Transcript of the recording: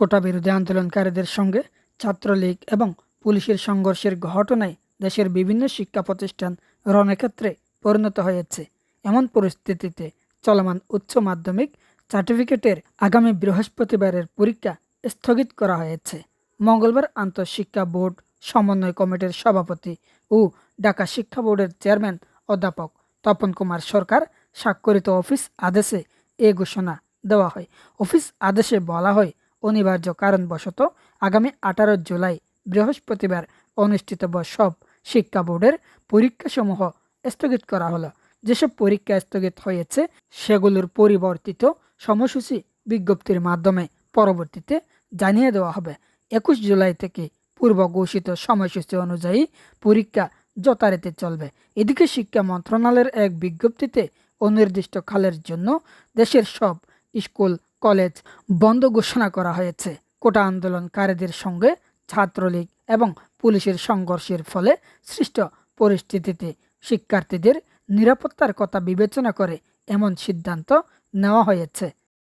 কোটা বিরোধী আন্দোলনকারীদের সঙ্গে ছাত্রলীগ এবং পুলিশের সংঘর্ষের ঘটনায় দেশের বিভিন্ন শিক্ষা প্রতিষ্ঠান রণক্ষেত্রে পরিণত হয়েছে। এমন পরিস্থিতিতে চলমান উচ্চ মাধ্যমিক সার্টিফিকেটের আগামী বৃহস্পতিবারের পরীক্ষা স্থগিত করা হয়েছে। মঙ্গলবার আন্তঃশিক্ষা বোর্ড, সমন্বয় কমিটির সভাপতি ও ঢাকা শিক্ষা বোর্ডের চেয়ারম্যান অধ্যাপক তপন কুমার সরকার স্বাক্ষরিত অফিস আদেশে এ ঘোষণা দেওয়া হয়। অফিস আদেশে বলা হয় অনিবার্য কারণবশত আগামী আঠারো জুলাই বৃহস্পতিবার অনুষ্ঠিতব্য সব শিক্ষা বোর্ডের পরীক্ষাসমূহ স্থগিত করা হলো। যেসব পরীক্ষা স্থগিত হয়েছে, সেগুলোর পরিবর্তিত সময়সূচি বিজ্ঞপ্তির মাধ্যমে পরবর্তীতে জানিয়ে দেওয়া হবে। একুশ জুলাই থেকে পূর্ব ঘোষিত সময়সূচি অনুযায়ী পরীক্ষা যথারীতি চলবে। এদিকে শিক্ষা মন্ত্রণালয়ের এক বিজ্ঞপ্তিতে অনির্দিষ্টকালের জন্য দেশের সব স্কুল কলেজ বন্ধ ঘোষণা করা হয়েছে। কোটা আন্দোলনকারীদের সঙ্গে ছাত্রলীগ এবং পুলিশের সংঘর্ষের ফলে সৃষ্ট পরিস্থিতিতে শিক্ষার্থীদের নিরাপত্তার কথা বিবেচনা করে এমন সিদ্ধান্ত নেওয়া হয়েছে।